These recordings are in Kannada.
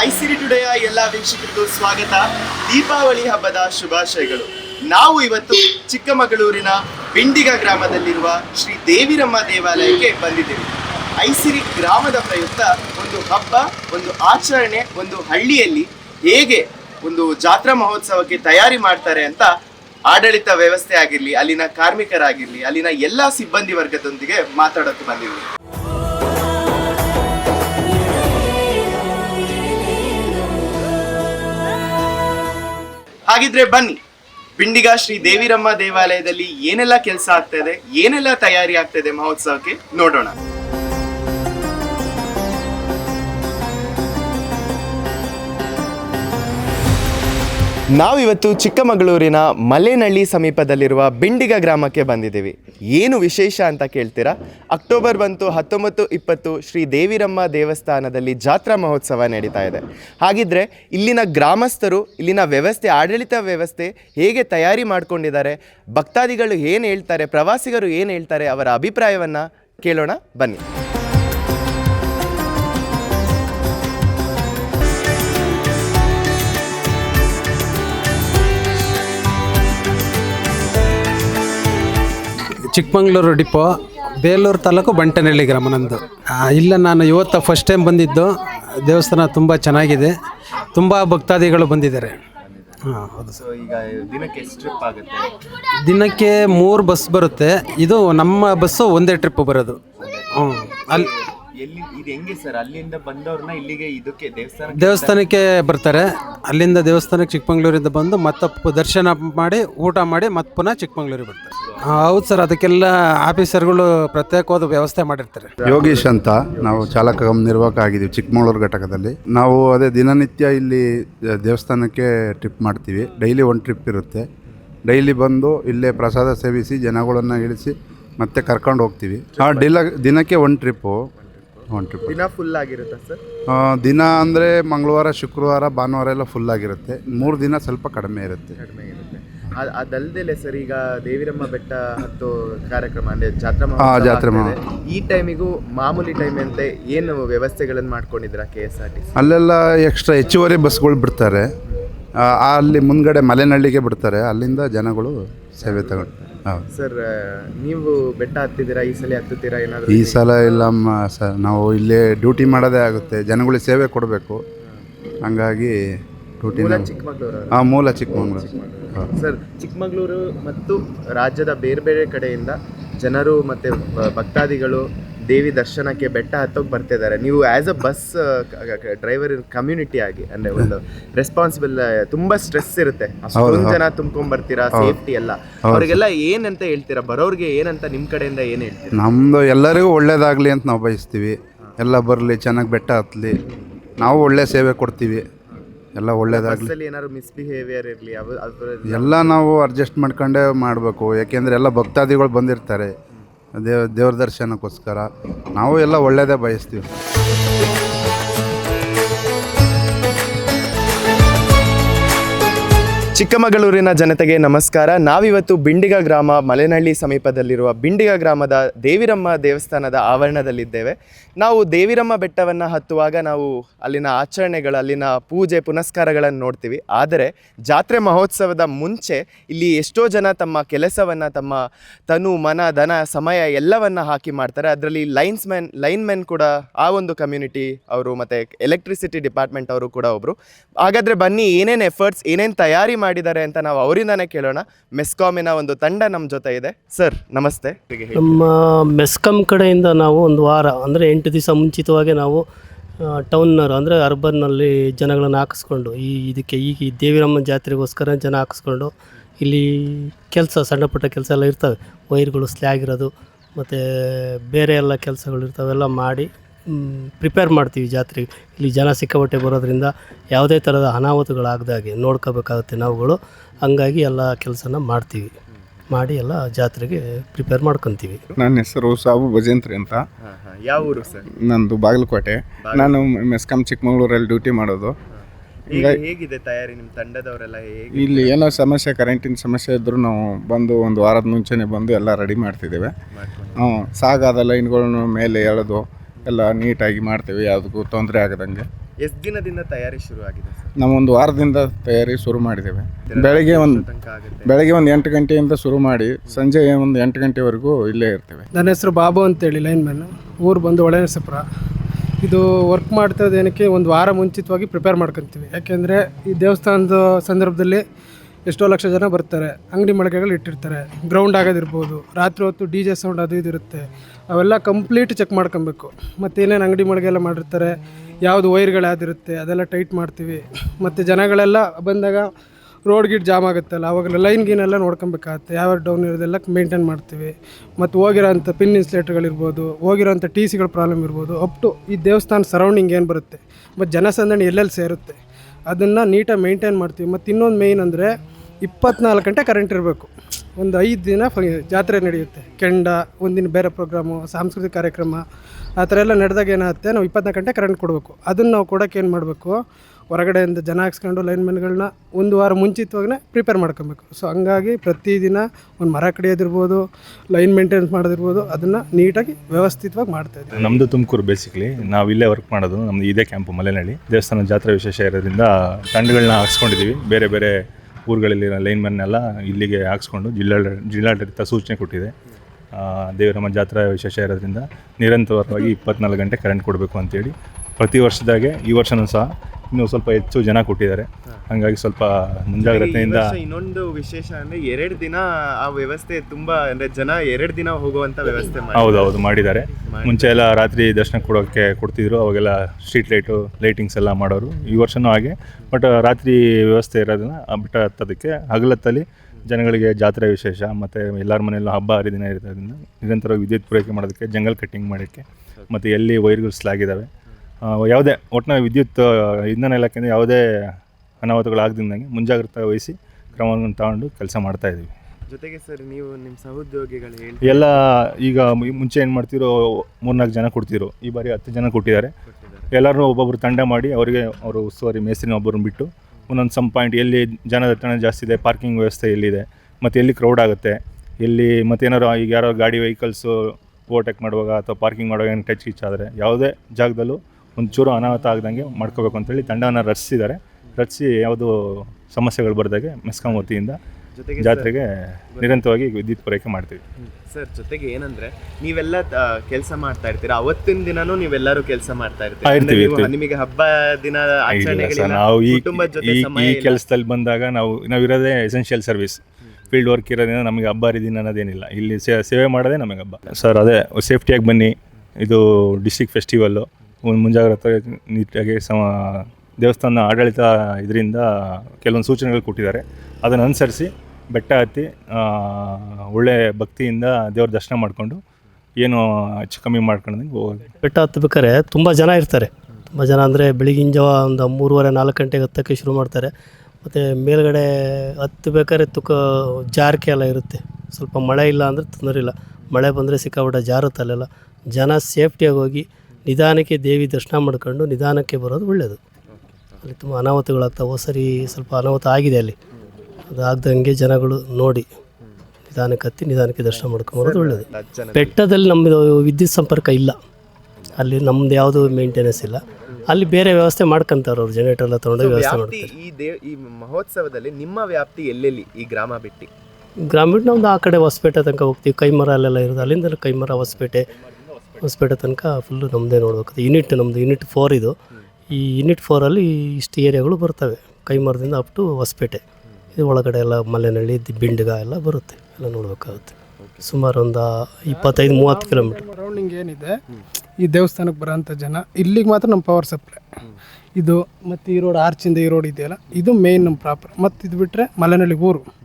ಐಸಿರಿ ಟುಡೆಯ ಎಲ್ಲ ವೀಕ್ಷಕರಿಗೂ ಸ್ವಾಗತ. ದೀಪಾವಳಿ ಹಬ್ಬದ ಶುಭಾಶಯಗಳು. ನಾವು ಇವತ್ತು ಚಿಕ್ಕಮಗಳೂರಿನ ಬಿಂಡಿಗ ಗ್ರಾಮದಲ್ಲಿರುವ ಶ್ರೀ ದೇವಿರಮ್ಮ ದೇವಾಲಯಕ್ಕೆ ಬಂದಿದ್ದೇವೆ. ಐಸಿರಿ ಗ್ರಾಮದ ಪ್ರಯುಕ್ತ ಒಂದು ಹಬ್ಬ, ಒಂದು ಆಚರಣೆ, ಒಂದು ಹಳ್ಳಿಯಲ್ಲಿ ಹೇಗೆ ಒಂದು ಜಾತ್ರಾ ಮಹೋತ್ಸವಕ್ಕೆ ತಯಾರಿ ಮಾಡ್ತಾರೆ ಅಂತ ಆಡಳಿತ ವ್ಯವಸ್ಥೆ ಆಗಿರಲಿ, ಅಲ್ಲಿನ ಕಾರ್ಮಿಕರಾಗಿರಲಿ, ಅಲ್ಲಿನ ಎಲ್ಲ ಸಿಬ್ಬಂದಿ ವರ್ಗದೊಂದಿಗೆ ಮಾತಾಡೋಕ್ಕೆ ಬಂದಿದ್ದೀವಿ. ಹಾಗಿದ್ರೆ ಬನ್ನಿ. ಬಿಂಡಿಗ ಶ್ರೀ ದೇವಿರಮ್ಮ ದೇವಾಲಯದಲ್ಲಿ ಏನೆಲ್ಲ ಕೆಲಸ ಆಗ್ತಾ ಇದೆ, ಏನೆಲ್ಲ ತಯಾರಿ ಆಗ್ತಾ ಇದೆ ಮಹೋತ್ಸವಕ್ಕೆ ನೋಡೋಣ. ನಾವಿವತ್ತು ಚಿಕ್ಕಮಗಳೂರಿನ ಮಲೆನಳ್ಳಿ ಸಮೀಪದಲ್ಲಿರುವ ಬಿಂಡಿಗ ಗ್ರಾಮಕ್ಕೆ ಬಂದಿದ್ದೀವಿ. ಏನು ವಿಶೇಷ ಅಂತ ಕೇಳ್ತೀರಾ? ಅಕ್ಟೋಬರ್ ಬಂತು ಹತ್ತೊಂಬತ್ತು ಇಪ್ಪತ್ತು ಶ್ರೀ ದೇವಿರಮ್ಮ ದೇವಸ್ಥಾನದಲ್ಲಿ ಜಾತ್ರಾ ಮಹೋತ್ಸವ ನಡೀತಾ ಇದೆ. ಹಾಗಿದ್ರೆ ಇಲ್ಲಿನ ಗ್ರಾಮಸ್ಥರು, ಇಲ್ಲಿನ ವ್ಯವಸ್ಥೆ, ಆಡಳಿತ ವ್ಯವಸ್ಥೆ ಹೇಗೆ ತಯಾರಿ ಮಾಡ್ಕೊಂಡಿದ್ದಾರೆ, ಭಕ್ತಾದಿಗಳು ಏನು ಹೇಳ್ತಾರೆ, ಪ್ರವಾಸಿಗರು ಏನು ಹೇಳ್ತಾರೆ ಅವರ ಅಭಿಪ್ರಾಯವನ್ನು ಕೇಳೋಣ ಬನ್ನಿ. ಚಿಕ್ಕಮಂಗ್ಳೂರು ಡಿಪೋ ಬೇಲೂರು ತಾಲೂಕು ಬಂಟನಹಳ್ಳಿ ಗ್ರಾಮ ನಂದು. ಇಲ್ಲ ನಾನು ಇವತ್ತು ಫಸ್ಟ್ ಟೈಮ್ ಬಂದಿದ್ದು. ದೇವಸ್ಥಾನ ತುಂಬ ಚೆನ್ನಾಗಿದೆ. ತುಂಬ ಭಕ್ತಾದಿಗಳು ಬಂದಿದ್ದಾರೆ. ಹಾಂ ಹೌದು ಸರ್. ಈಗ ದಿನಕ್ಕೆ ಎಷ್ಟು ಟ್ರಿಪ್ ಆಗುತ್ತೆ? ದಿನಕ್ಕೆ ಮೂರು ಬಸ್ ಬರುತ್ತೆ. ಇದು ನಮ್ಮ ಬಸ್ಸು ಒಂದೇ ಟ್ರಿಪ್ ಬರೋದು. ಹ್ಞೂ ಅಲ್ಲಿ ಎಲ್ಲಿ ಇದು ಹೆಂಗೆ ಸರ್? ಅಲ್ಲಿಂದ ಬಂದವ್ರನ್ನ ಇಲ್ಲಿಗೆ ಇದಕ್ಕೆ ದೇವಸ್ಥಾನ ದೇವಸ್ಥಾನಕ್ಕೆ ಬರ್ತಾರೆ. ಅಲ್ಲಿಂದ ದೇವಸ್ಥಾನಕ್ಕೆ ಚಿಕ್ಕಮಂಗ್ಳೂರಿಂದ ಬಂದು ಮತ್ತೆ ಪ- ದರ್ಶನ ಮಾಡಿ ಊಟ ಮಾಡಿ ಮತ್ತೆ ಪುನಃ ಚಿಕ್ಕಮಂಗ್ಳೂರಿಗೆ ಬರ್ತಾರೆ. ಹೌದು ಸರ್ ಅದಕ್ಕೆಲ್ಲ ಆಫೀಸರ್ಗಳು ಪ್ರತ್ಯೇಕವಾದ ವ್ಯವಸ್ಥೆ ಮಾಡಿರ್ತಾರೆ. ಯೋಗೀಶ್ ಅಂತ ನಾವು ಚಾಲಕ ಗಮನ ನಿರ್ವಾಹಕ ಆಗಿದ್ದೀವಿ ಚಿಕ್ಕಮಗಳೂರು ಘಟಕದಲ್ಲಿ. ನಾವು ಅದೇ ದಿನನಿತ್ಯ ಇಲ್ಲಿ ದೇವಸ್ಥಾನಕ್ಕೆ ಟ್ರಿಪ್ ಮಾಡ್ತೀವಿ. ಡೈಲಿ ಒಂದು ಟ್ರಿಪ್ ಇರುತ್ತೆ. ಡೈಲಿ ಬಂದು ಇಲ್ಲೇ ಪ್ರಸಾದ ಸೇವಿಸಿ ಜನಗಳನ್ನು ಇಳಿಸಿ ಮತ್ತೆ ಕರ್ಕೊಂಡು ಹೋಗ್ತೀವಿ. ಆ ಡಿಲ ದಿನಕ್ಕೆ ಒಂದು ಟ್ರಿಪ್ಪು ಒಂದು ಟ್ರಿಪ್ ದಿನ ಫುಲ್ ಆಗಿರುತ್ತಾ ಸರ್ ದಿನ ಅಂದರೆ ಮಂಗಳವಾರ ಶುಕ್ರವಾರ ಭಾನುವಾರ ಎಲ್ಲ ಫುಲ್ ಆಗಿರುತ್ತೆ. ಮೂರು ದಿನ ಸ್ವಲ್ಪ ಕಡಿಮೆ ಇರುತ್ತೆ. ಕಡಿಮೆ ಇರುತ್ತೆ. ಅದಲ್ದೇಲೆ ಸರ್ ಈಗ ದೇವಿರಮ್ಮ ಬೆಟ್ಟ ಹತ್ತು ಕಾರ್ಯಕ್ರಮ ಅಂದ್ರೆ ಜಾತ್ರಾ ಮಹೋತ್ಸವ ಜಾತ್ರೆ ಆಗ್ತಾ ಇದೆ. ಈ ಟೈಮಿಗೂ ಮಾಮೂಲಿ ಟೈಮ್ ಅಂತ ಏನು ವ್ಯವಸ್ಥೆಗಳನ್ನು ಮಾಡ್ಕೊಂಡಿದ್ರ K S R T C ಅಲ್ಲೆಲ್ಲ ಎಕ್ಸ್ಟ್ರಾ ಹೆಚ್ಚುವರಿ ಬಸ್ಗಳು ಬಿಡ್ತಾರೆ. ಆ, ಅಲ್ಲಿ ಮುಂದ್ಗಡೆ ಮಲೆನಹಳ್ಳಿಗೆ ಬಿಡ್ತಾರೆ. ಅಲ್ಲಿಂದ ಜನಗಳು ಸೇವೆ ತಗೊಂಡು ಹೌದು. ಸರ್ ನೀವು ಬೆಟ್ಟ ಹತ್ತಿದ್ದೀರಾ? ಈ ಸಲ ಹತ್ತುತ್ತೀರಾ? ಏನಾದರೂ ಈ ಸಲ ಇಲ್ಲ ಮ- ಸರ್. ನಾವು ಇಲ್ಲೇ ಡ್ಯೂಟಿ ಮಾಡೋದೇ ಆಗುತ್ತೆ. ಜನಗಳಿಗೆ ಸೇವೆ ಕೊಡಬೇಕು. ಹಂಗಾಗಿ ಡ್ಯೂಟಿ ಚಿಕ್ಕಮಗಳೂರು ಹಾಂ ಮೂಲ ಚಿಕ್ಕಮಂಗ್ಳೂರು. ಹೌದು. ಸರ್ ಚಿಕ್ಕಮಗಳೂರು ಮತ್ತು ರಾಜ್ಯದ ಬೇರೆ ಬೇರೆ ಕಡೆಯಿಂದ ಜನರು ಮತ್ತು ಭಕ್ತಾದಿಗಳು ದೇವಿ ದರ್ಶನಕ್ಕೆ ಬೆಟ್ಟ ಹತ್ತೋಗಿ ಬರ್ತಿದ್ದಾರೆ. ನೀವು as a bus driver community ಆಗಿ ಅಂದರೆ ಒಂದು ರೆಸ್ಪಾನ್ಸಿಬಲ್ ತುಂಬ ಸ್ಟ್ರೆಸ್ ಇರುತ್ತೆ. ಅಷ್ಟೊಂದು ಜನ ತುಂಬ್ಕೊಂಡ್ ಬರ್ತೀರಾ ಸೇಫ್ಟಿ ಎಲ್ಲ. ಅವರಿಗೆಲ್ಲ ಏನಂತ ಹೇಳ್ತೀರಾ? ಬರೋರಿಗೆ ಏನಂತ ನಿಮ್ಮ ಕಡೆಯಿಂದ ಏನು ಹೇಳ್ತೀರಾ? ನಮ್ಮದು ಎಲ್ಲರಿಗೂ ಒಳ್ಳೇದಾಗಲಿ ಅಂತ ನಾವು ಬಯಸ್ತೀವಿ. ಎಲ್ಲ ಬರಲಿ ಚೆನ್ನಾಗಿ ಬೆಟ್ಟ ಹತ್ತಲಿ ನಾವು ಒಳ್ಳೆ ಸೇವೆ ಕೊಡ್ತೀವಿ. ಎಲ್ಲ ಒಳ್ಳೇದಾಗಲಿ. ಏನಾದ್ರು ಮಿಸ್ಬಿಹೇವಿಯರ್ ಇರಲಿ ಎಲ್ಲ ನಾವು ಅಡ್ಜಸ್ಟ್ ಮಾಡ್ಕೊಂಡೇ ಮಾಡಬೇಕು. ಯಾಕೆಂದರೆ ಎಲ್ಲ ಭಕ್ತಾದಿಗಳು ಬಂದಿರ್ತಾರೆ. ದೇವ ದೇವ್ರ ದರ್ಶನಕ್ಕೋಸ್ಕರ ನಾವು ಎಲ್ಲ ಒಳ್ಳೆಯದೇ ಬಯಸ್ತೀವಿ. ಚಿಕ್ಕಮಗಳೂರಿನ ಜನತೆಗೆ ನಮಸ್ಕಾರ. ನಾವಿವತ್ತು ಬಿಂಡಿಗ ಗ್ರಾಮ ಮಲೆನಹಳ್ಳಿ ಸಮೀಪದಲ್ಲಿರುವ ಬಿಂಡಿಗ ಗ್ರಾಮದ ದೇವಿರಮ್ಮ ದೇವಸ್ಥಾನದ ಆವರಣದಲ್ಲಿದ್ದೇವೆ. ನಾವು ದೇವಿರಮ್ಮ ಬೆಟ್ಟವನ್ನು ಹತ್ತುವಾಗ ನಾವು ಅಲ್ಲಿನ ಆಚರಣೆಗಳು, ಅಲ್ಲಿನ ಪೂಜೆ, ಪುನಸ್ಕಾರಗಳನ್ನು ನೋಡ್ತೀವಿ. ಆದರೆ ಜಾತ್ರೆ ಮಹೋತ್ಸವದ ಮುಂಚೆ ಇಲ್ಲಿ ಎಷ್ಟೋ ಜನ ತಮ್ಮ ಕೆಲಸವನ್ನು, ತಮ್ಮ ತನು, ಮನ, ಧನ, ಸಮಯ ಎಲ್ಲವನ್ನು ಹಾಕಿ ಮಾಡ್ತಾರೆ. ಅದರಲ್ಲಿ ಲೈನ್ಸ್ ಮ್ಯಾನ್ ಲೈನ್ ಮೆನ್ ಕೂಡ ಆ ಒಂದು ಕಮ್ಯುನಿಟಿ ಅವರು ಮತ್ತು ಎಲೆಕ್ಟ್ರಿಸಿಟಿ ಡಿಪಾರ್ಟ್ಮೆಂಟ್ ಅವರು ಕೂಡ ಒಬ್ಬರು ಹಾಗಾದರೆ ಬನ್ನಿ ಏನೇನು ಎಫರ್ಟ್ಸ್, ಏನೇನು ತಯಾರಿ ಮಾಡಿದ್ದಾರೆ ಅಂತ ನಾವು ಅವರಿಂದಾನೇ ಕೇಳೋಣ. ಮೆಸ್ಕಾಮಿನ ಒಂದು ತಂಡ ನಮ್ಮ ಜೊತೆ ಇದೆ. ಸರ್ ನಮಸ್ತೆ. ನಮ್ಮ ಮೆಸ್ಕಾಂ ಕಡೆಯಿಂದ ನಾವು ಒಂದು ವಾರ ಅಂದರೆ ಎಂಟು ದಿವಸ ಮುಂಚಿತವಾಗಿ ನಾವು ಟೌನ್ನರು ಅಂದರೆ ಅರ್ಬನ್ನಲ್ಲಿ ಜನಗಳನ್ನು ಹಾಕಿಸ್ಕೊಂಡು ಈ ಇದಕ್ಕೆ ಈಗ ಈ ದೇವಿರಮ್ಮ ಜಾತ್ರೆಗೋಸ್ಕರ ಜನ ಹಾಕಿಸ್ಕೊಂಡು ಇಲ್ಲಿ ಕೆಲಸ ಸಣ್ಣ ಪುಟ್ಟ ಕೆಲಸ ಎಲ್ಲ ಇರ್ತವೆ. ವೈರ್ಗಳು ಸ್ಲ್ಯಾಗಿರೋದು ಮತ್ತು ಬೇರೆ ಎಲ್ಲ ಕೆಲಸಗಳು ಇರ್ತಾವೆಲ್ಲ ಮಾಡಿ ಪ್ರಿಪೇರ್ ಮಾಡ್ತೀವಿ ಜಾತ್ರೆಗೆ ಇಲ್ಲಿ ಜನ ಸಿಕ್ಕಾಪಟ್ಟೆ ಬರೋದ್ರಿಂದ ಯಾವುದೇ ಥರದ ಅನಾಹುತಗಳಾಗದಾಗೆ ನೋಡ್ಕೋಬೇಕಾಗುತ್ತೆ ನಾವುಗಳು. ಹಂಗಾಗಿ ಎಲ್ಲ ಕೆಲಸನ ಮಾಡ್ತೀವಿ. ಮಾಡಿ ಎಲ್ಲ ಜಾತ್ರೆಗೆ ಪ್ರಿಪೇರ್ ಮಾಡ್ಕೊತೀವಿ. ನನ್ನ ಹೆಸರು ಸಾಬು ಭಜಂತ್ರಿ ಅಂತ. ಯಾವ ಊರು ಸರ್? ನಂದು ಬಾಗಲಕೋಟೆ. ನಾನು ಮೆಸ್ಕಾಂ ಚಿಕ್ಕಮಗಳೂರಲ್ಲಿ ಡ್ಯೂಟಿ ಮಾಡೋದು. ಹೇಗಿದೆ ತಯಾರಿ ನಿಮ್ಮ ತಂಡದವರೆಲ್ಲ ಹೇಗೆ? ಇಲ್ಲಿ ಏನೋ ಸಮಸ್ಯೆ ಕರೆಂಟಿನ ಸಮಸ್ಯೆ ಇದ್ದರೂ ನಾವು ಬಂದು ಒಂದು ವಾರದ ಮುಂಚೆನೇ ಬಂದು ಎಲ್ಲ ರೆಡಿ ಮಾಡ್ತಿದ್ದೇವೆ. ಹ್ಞೂ ಸಾಗಾದ ಲೈನ್ಗಳನ್ನು ಮೇಲೆ ಎಳೆದು ಎಲ್ಲ ನೀಟಾಗಿ ಮಾಡ್ತೇವೆ ಯಾವುದಕ್ಕೂ ತೊಂದರೆ ಆಗದಂಗೆ. ಎಷ್ಟು ದಿನದಿಂದ ತಯಾರಿ ಶುರು ಆಗಿದೆ ಸರ್? ನಾವು ಒಂದು ವಾರದಿಂದ ತಯಾರಿ ಶುರು ಮಾಡಿದ್ದೇವೆ. ಬೆಳಗ್ಗೆ ಒಂದು ತನಕ ಆಗುತ್ತೆ? ಬೆಳಗ್ಗೆ ಒಂದು ಎಂಟು ಗಂಟೆಯಿಂದ ಶುರು ಮಾಡಿ ಸಂಜೆ ಒಂದು ಎಂಟು ಗಂಟೆವರೆಗೂ ಇಲ್ಲೇ ಇರ್ತೇವೆ. ನನ್ನ ಹೆಸರು ಬಾಬು ಅಂತೇಳಿ ಲೈನ್ಮ್ಯಾನ್ ಊರು ಬಂದು ಒಳನರಸೀಪುರ ಇದು ವರ್ಕ್ ಮಾಡ್ತಾ ಏನಕ್ಕೆ ಒಂದು ವಾರ ಮುಂಚಿತವಾಗಿ ಪ್ರಿಪೇರ್ ಮಾಡ್ಕೊತೀವಿ. ಯಾಕೆಂದರೆ ಈ ದೇವಸ್ಥಾನದ ಸಂದರ್ಭದಲ್ಲಿ ಎಷ್ಟೋ ಲಕ್ಷ ಜನ ಬರ್ತಾರೆ. ಅಂಗಡಿ ಮಳಿಗೆಗಳು ಇಟ್ಟಿರ್ತಾರೆ. ಗ್ರೌಂಡ್ ಆಗೋದಿರ್ಬೋದು. ರಾತ್ರಿ ಹೊತ್ತು ಡಿ ಜೆ ಸೌಂಡ್ ಅದು ಇದು ಇರುತ್ತೆ. ಅವೆಲ್ಲ ಕಂಪ್ಲೀಟ್ ಚೆಕ್ ಮಾಡ್ಕೊಬೇಕು. ಮತ್ತು ಏನೇನು ಅಂಗಡಿ ಮಳಿಗೆಲ್ಲ ಮಾಡಿರ್ತಾರೆ, ಯಾವುದು ವೈರ್ಗಳು ಯಾವ್ದಿರುತ್ತೆ ಅದೆಲ್ಲ ಟೈಟ್ ಮಾಡ್ತೀವಿ. ಮತ್ತು ಜನಗಳೆಲ್ಲ ಬಂದಾಗ ರೋಡ್ ಗಿಟ್ ಜಾಮ್ ಆಗುತ್ತಲ್ಲ ಅವಾಗ ಲೈನ್ ಗೀನೆಲ್ಲ ನೋಡ್ಕೊಬೇಕಾಗತ್ತೆ. ಯಾವ ಡೌನ್ ಇರೋದೆಲ್ಲ ಮೇಂಟೈನ್ ಮಾಡ್ತೀವಿ. ಮತ್ತು ಹೋಗಿರೋಂಥ ಪಿನ್ ಇನ್ಸ್ಲೇಟರ್ಗಳಿರ್ಬೋದು ಹೋಗಿರೋಂಥ ಟಿ ಸಿಗಳ ಪ್ರಾಬ್ಲಮ್ ಇರ್ಬೋದು, ಅಪ್ ಟು ಈ ದೇವಸ್ಥಾನ ಸರೌಂಡಿಂಗ್ ಏನು ಬರುತ್ತೆ. ಮತ್ತು ಜನಸಂದಣಿ ಎಲ್ಲೆಲ್ಲಿ ಸೇರುತ್ತೆ, ಅದನ್ನು ನೀಟಾಗಿ ಮೇಂಟೈನ್ ಮಾಡ್ತೀವಿ. ಮತ್ತು ಇನ್ನೊಂದು ಮೇಯ್ನ್ ಅಂದರೆ ಇಪ್ಪತ್ನಾಲ್ಕು ಗಂಟೆ ಕರೆಂಟ್ ಇರಬೇಕು. ಒಂದು ಐದು ದಿನ ಫ ಜಾತ್ರೆ ನಡೆಯುತ್ತೆ. ಕೆಂಡ, ಒಂದಿನ ಬೇರೆ ಪ್ರೋಗ್ರಾಮು ಸಾಂಸ್ಕೃತಿಕ ಕಾರ್ಯಕ್ರಮ, ಆ ಥರ ಎಲ್ಲ ನಡೆದಾಗ ಏನಾಗುತ್ತೆ, ನಾವು ಇಪ್ಪತ್ನಾಲ್ಕು ಗಂಟೆ ಕರೆಂಟ್ ಕೊಡಬೇಕು. ಅದನ್ನು ನಾವು ಕೊಡೋಕೆ ಏನು ಮಾಡಬೇಕು, ಹೊರಗಡೆಯಿಂದ ಜನ ಹಾಕ್ಸ್ಕೊಂಡು ಲೈನ್ಮೆನ್ಗಳನ್ನ ಒಂದು ವಾರ ಮುಂಚಿತವಾಗೇ ಪ್ರಿಪೇರ್ ಮಾಡ್ಕೊಬೇಕು. ಸೊ ಹಂಗಾಗಿ ಪ್ರತಿದಿನ ಒಂದು ಮರ ಕಡಿಯೋದಿರ್ಬೋದು ಲೈನ್ ಮೇಂಟೆನೆನ್ಸ್ ಮಾಡೋದಿರ್ಬೋದು, ಅದನ್ನು ನೀಟಾಗಿ ವ್ಯವಸ್ಥಿತವಾಗಿ ಮಾಡ್ತಾಯಿದ್ದೀವಿ ನಮ್ಮದು ತುಮಕೂರು ಬೇಸಿಕಲಿ ನಾವು ಇಲ್ಲೇ ವರ್ಕ್ ಮಾಡೋದು ನಮ್ಮದು ಇದೇ ಕ್ಯಾಂಪು ಮಲೆನಹಳ್ಳಿ ದೇವಸ್ಥಾನ ಜಾತ್ರೆ ವಿಶೇಷ ಇರೋದ್ರಿಂದ ತಂಡಗಳನ್ನ ಹಾಕ್ಸ್ಕೊಂಡಿದ್ದೀವಿ ಬೇರೆ ಬೇರೆ ಊರುಗಳಲ್ಲಿ ಲೈನ್ಮನ್ ಎಲ್ಲ ಇಲ್ಲಿಗೆ ಹಾಕ್ಸ್ಕೊಂಡು ಜಿಲ್ಲಾಡ ಜಿಲ್ಲಾಡಳಿತ ಸೂಚನೆ ಕೊಟ್ಟಿದೆ. ದೇವರಮ್ಮ ಜಾತ್ರಾ ವಿಶೇಷ ಇರೋದ್ರಿಂದ ನಿರಂತರವಾಗಿ ಇಪ್ಪತ್ನಾಲ್ಕು ಗಂಟೆ ಕರೆಂಟ್ ಕೊಡಬೇಕು ಅಂತೇಳಿ ಪ್ರತಿ ವರ್ಷದಾಗೆ ಈ ವರ್ಷನೂ ಸಹ ಇನ್ನೂ ಸ್ವಲ್ಪ ಹೆಚ್ಚು ಜನ ಕೊಟ್ಟಿದ್ದಾರೆ. ಹಾಗಾಗಿ ಸ್ವಲ್ಪ ಮುಂಜಾಗ್ರತೆಯಿಂದ ಇನ್ನೊಂದು ವಿಶೇಷ ಅಂದ್ರೆ ಎರಡು ದಿನ ಆ ವ್ಯವಸ್ಥೆ ತುಂಬಾ ಅಂದ್ರೆ ಜನ ಎರಡು ದಿನ ಹೋಗುವಂತ ವ್ಯವಸ್ಥೆ ಹೌದೌದು ಹೌದು ಹೌದು ಮಾಡಿದ್ದಾರೆ. ಮುಂಚೆ ಎಲ್ಲ ರಾತ್ರಿ ದರ್ಶನ ಕೊಡೋಕ್ಕೆ ಕೊಡ್ತಿದ್ರು ಅವಾಗೆಲ್ಲ ಸ್ಟ್ರೀಟ್ ಲೈಟು ಲೈಟಿಂಗ್ಸ್ ಎಲ್ಲ ಮಾಡೋರು. ಈ ವರ್ಷನೂ ಹಾಗೆ. ಬಟ್ ರಾತ್ರಿ ವ್ಯವಸ್ಥೆ ಇರೋದನ್ನ ಬಟ್ ಬಿಟ್ಟ ಹತ್ತೋದಕ್ಕೆ ಹಗಲತ್ತಲ್ಲಿ ಜನಗಳಿಗೆ ಜಾತ್ರೆ ವಿಶೇಷ ಮತ್ತು ಎಲ್ಲರ ಮನೆಯಲ್ಲೂ ಹಬ್ಬ ಹರಿದಿನ ಇರೋದ್ರಿಂದ ನಿರಂತರವಾಗಿ ವಿದ್ಯುತ್ ಪೂರೈಕೆ ಮಾಡೋದಕ್ಕೆ ಜಂಗಲ್ ಕಟ್ಟಿಂಗ್ ಮಾಡೋಕ್ಕೆ ಮತ್ತು ಎಲ್ಲಿ ವೈರ್ಗಳು ಸ್ಲಾಗಿದ್ದಾವೆ ಯಾವುದೇ ಒಟ್ಟಿನ ವಿದ್ಯುತ್ ಇಂಧನ ಇಲಾಖೆಯಿಂದ ಯಾವುದೇ ಅನಾಹುತಗಳಾಗದಿಂದಂಗೆ ಮುಂಜಾಗ್ರತೆ ವಹಿಸಿ ಕ್ರಮವನ್ನು ತಗೊಂಡು ಕೆಲಸ ಮಾಡ್ತಾ ಇದ್ದೀವಿ. ಜೊತೆಗೆ ಸರ್ ನೀವು ನಿಮ್ಮ ಸಹೋದ್ಯೋಗಿಗಳು ಹೇಳಿ ಎಲ್ಲ ಈಗ ಮುಂಚೆ ಏನು ಮಾಡ್ತಿರೋ ಮೂರ್ನಾಲ್ಕು ಜನ ಕೊಡ್ತಿರೋ ಈ ಬಾರಿ ಹತ್ತು ಜನ ಕೊಟ್ಟಿದ್ದಾರೆ. ಎಲ್ಲರೂ ಒಬ್ಬೊಬ್ಬರು ತಂಡ ಮಾಡಿ ಅವರಿಗೆ ಅವರು ಉಸ್ತುವಾರಿ ಮೇಸ್ತ್ರಿನ ಒಬ್ಬರನ್ನ ಬಿಟ್ಟು ಒಂದೊಂದು ಸಮ್ ಪಾಯಿಂಟ್ ಎಲ್ಲಿ ಜನ ದಟ್ಟಣೆ ಜಾಸ್ತಿ ಇದೆ ಪಾರ್ಕಿಂಗ್ ವ್ಯವಸ್ಥೆ ಎಲ್ಲಿದೆ ಮತ್ತು ಎಲ್ಲಿ ಕ್ರೌಡ್ ಆಗುತ್ತೆ ಎಲ್ಲಿ ಮತ್ತೇನಾರು ಈಗ ಯಾರೋ ಗಾಡಿ ವೆಹಿಕಲ್ಸು ಓವರ್ಟೇಕ್ ಮಾಡುವಾಗ ಅಥವಾ ಪಾರ್ಕಿಂಗ್ ಮಾಡುವಾಗ ಏನು ಟಚ್ ಕಿಚ್ ಆದರೆ ಯಾವುದೇ ಜಾಗದಲ್ಲೂ ಒಂಚೂರು ಅನಾಹುತ ಆಗ್ದಂಗೆ ಮಾಡ್ಕೋಬೇಕು ಅಂತೇಳಿ ತಂಡವನ್ನು ರಚಿಸಿದ್ದಾರೆ. ರಚಿಸಿ ಯಾವುದು ಸಮಸ್ಯೆಗಳು ಬರ್ದಾಗೆ ಮೆಸ್ಕಾಂ ವತಿಯಿಂದ ಜಾತ್ರೆಗೆ ನಿರಂತರವಾಗಿ ವಿದ್ಯುತ್ ಪೂರೈಕೆ ಮಾಡ್ತೀವಿ. ಸರ್ ಜೊತೆಗೆ ಏನಂದ್ರೆ ನೀವೆಲ್ಲ ಕೆಲಸ ಮಾಡ್ತಾ ಇರ್ತೀರಾ? ಅವತ್ತಿನ ದಿನನೂ ನೀವೆಲ್ಲರೂ ಕೆಲಸ ಮಾಡ್ತಾ ಇರ್ತೀರಾ? ಇರ್ತೀವಿ, ನಿಮಗೆ ಹಬ್ಬ ದಿನ ನಾವು ಈ ಈ- ಕೆಲಸದಲ್ಲಿ ಬಂದಾಗ ನಾವು ನಾವು ಇರೋದೇ ಎಸೆನ್ಷಿಯಲ್ ಸರ್ವಿಸ್ ಫೀಲ್ಡ್ ವರ್ಕ್ ಇರೋದ್ರಿಂದ ನಮಗೆ ಹಬ್ಬ ಹರಿದಿನ ಅನ್ನೋದೇನಿಲ್ಲ. ಇಲ್ಲಿ ಸೇವೆ ಮಾಡೋದೇ ನಮಗೆ ಹಬ್ಬ. ಸರ್ ಅದೇ ಸೇಫ್ಟಿಯಾಗಿ ಬನ್ನಿ. ಇದು ಡಿಸ್ಟಿಕ್ ಫೆಸ್ಟಿವಲ್ಲು ಒಂದು ಮುಂಜಾಗ್ರತೆ ನೀಟಾಗಿ ಸಮ ದೇವಸ್ಥಾನ ಆಡಳಿತ ಇದರಿಂದ ಕೆಲವೊಂದು ಸೂಚನೆಗಳು ಕೊಟ್ಟಿದ್ದಾರೆ. ಅದನ್ನು ಅನುಸರಿಸಿ ಬೆಟ್ಟ ಹತ್ತಿ ಒಳ್ಳೆ ಭಕ್ತಿಯಿಂದ ದೇವ್ರ ದರ್ಶನ ಮಾಡಿಕೊಂಡು ಏನು ಹೆಚ್ಚು ಕಮ್ಮಿ ಮಾಡ್ಕೊಂಡಂಗೆ ಹೋಗೋದು. ಬೆಟ್ಟ ಹತ್ತಬೇಕಾದ್ರೆ ತುಂಬ ಜನ ಇರ್ತಾರೆ. ತುಂಬ ಜನ ಅಂದರೆ ಬೆಳಗಿನ ಜಾವ ಒಂದು ಮೂರುವರೆ, ನಾಲ್ಕು ಗಂಟೆಗೆ ಹತ್ತಕ್ಕೆ ಶುರು ಮಾಡ್ತಾರೆ. ಮತ್ತು ಮೇಲ್ಗಡೆ ಹತ್ತಬೇಕಾದ್ರೆ ತುಕ ಜಾರಿಕೆ ಎಲ್ಲ ಇರುತ್ತೆ. ಸ್ವಲ್ಪ ಮಳೆ ಇಲ್ಲ ಅಂದರೆ ತೊಂದರೆ ಇಲ್ಲ. ಮಳೆ ಬಂದರೆ ಸಿಕ್ಕಾಬಿಟ್ಟ ಜಾರುತ್ತೆ ಅಲ್ಲೆಲ್ಲ. ಜನ ಸೇಫ್ಟಿಯಾಗಿ ಹೋಗಿ ನಿಧಾನಕ್ಕೆ ದೇವಿ ದರ್ಶನ ಮಾಡ್ಕೊಂಡು ನಿಧಾನಕ್ಕೆ ಬರೋದು ಒಳ್ಳೆಯದು ಅಲ್ಲಿ ತುಂಬ ಅನಾಹುತಗಳಾಗ್ತಾವೆ ಸರಿ ಸ್ವಲ್ಪ ಅನಾಹುತ ಆಗಿದೆ ಅಲ್ಲಿ. ಅದು ಆಗ್ದಂಗೆ ಜನಗಳು ನೋಡಿ ನಿಧಾನಕ್ಕೆ ಹತ್ತಿ ನಿಧಾನಕ್ಕೆ ದರ್ಶನ ಮಾಡ್ಕೊಂಬರೋದು ಒಳ್ಳೆಯದು ಬೆಟ್ಟದಲ್ಲಿ ನಮ್ಮದು ವಿದ್ಯುತ್ ಸಂಪರ್ಕ ಇಲ್ಲ. ಅಲ್ಲಿ ನಮ್ದು ಯಾವುದು ಮೇಂಟೆನೆನ್ಸ್ ಇಲ್ಲ. ಅಲ್ಲಿ ಬೇರೆ ವ್ಯವಸ್ಥೆ ಮಾಡ್ಕೊಂತಾರೆ ಅವ್ರು ಜನರೇಟರ್ ಎಲ್ಲ ತೊಗೊಂಡು ವ್ಯವಸ್ಥೆ ಮಾಡ್ತಾರೆ. ಈ ದೇವ್ ಈ ಮಹೋತ್ಸವದಲ್ಲಿ ನಿಮ್ಮ ವ್ಯಾಪ್ತಿ ಎಲ್ಲೆಲ್ಲಿ ಈ ಗ್ರಾಮ ಬಿಟ್ಟು? ಗ್ರಾಮ ಬಿಟ್ಟು ನಮ್ದು ಆ ಕಡೆ ಹೊಸಪೇಟೆ ತನಕ ಹೋಗ್ತೀವಿ. ಕೈಮರ ಅಲ್ಲೆಲ್ಲ ಇರೋದು ಅಲ್ಲಿಂದ ಕೈಮರ ಹೊಸಪೇಟೆ. ಹೊಸಪೇಟೆ ತನಕ ಫುಲ್ಲು ನಮ್ಮದೇ ನೋಡ್ಬೇಕು. ಯೂನಿಟ್ ನಮ್ಮದು ಯೂನಿಟ್ ಫೋರ್ ಇದು. ಈ ಯೂನಿಟ್ ಫೋರಲ್ಲಿ ಇಷ್ಟು ಏರಿಯಾಗಳು ಬರ್ತವೆ. ಕೈಮರದಿಂದ ಅಪ್ ಟು ಹೊಸಪೇಟೆ. ಇದು ಒಳಗಡೆ ಎಲ್ಲ ಮಲೆನಳ್ಳಿ ದಿ- ಬಿಂಡ್ಗ ಎಲ್ಲ ಬರುತ್ತೆ. ಎಲ್ಲ ನೋಡಬೇಕಾಗುತ್ತೆ. ಸುಮಾರು ಒಂದು ಇಪ್ಪತ್ತೈದು ಮೂವತ್ತು ಕಿಲೋಮೀಟರ್ ರೌಂಡಿಂಗ್ ಏನಿದೆ ಈ ದೇವಸ್ಥಾನಕ್ಕೆ ಬರೋಂಥ ಜನ ಇಲ್ಲಿಗೆ ಮಾತ್ರ ನಮ್ಮ ಪವರ್ ಸಪ್ಲೈ ಇದು ಮತ್ತು ಈ ರೋಡ್ ಆರ್ಚಿಂದ ಈ ರೋಡ್ ಇದೆಯಲ್ಲ ಇದು ಮೇಯ್ನ್ ನಮ್ಮ ಪ್ರಾಪರ್ ಮತ್ತು ಇದು ಬಿಟ್ಟರೆ ಮಲೆನಳ್ಳಿ ಊರು.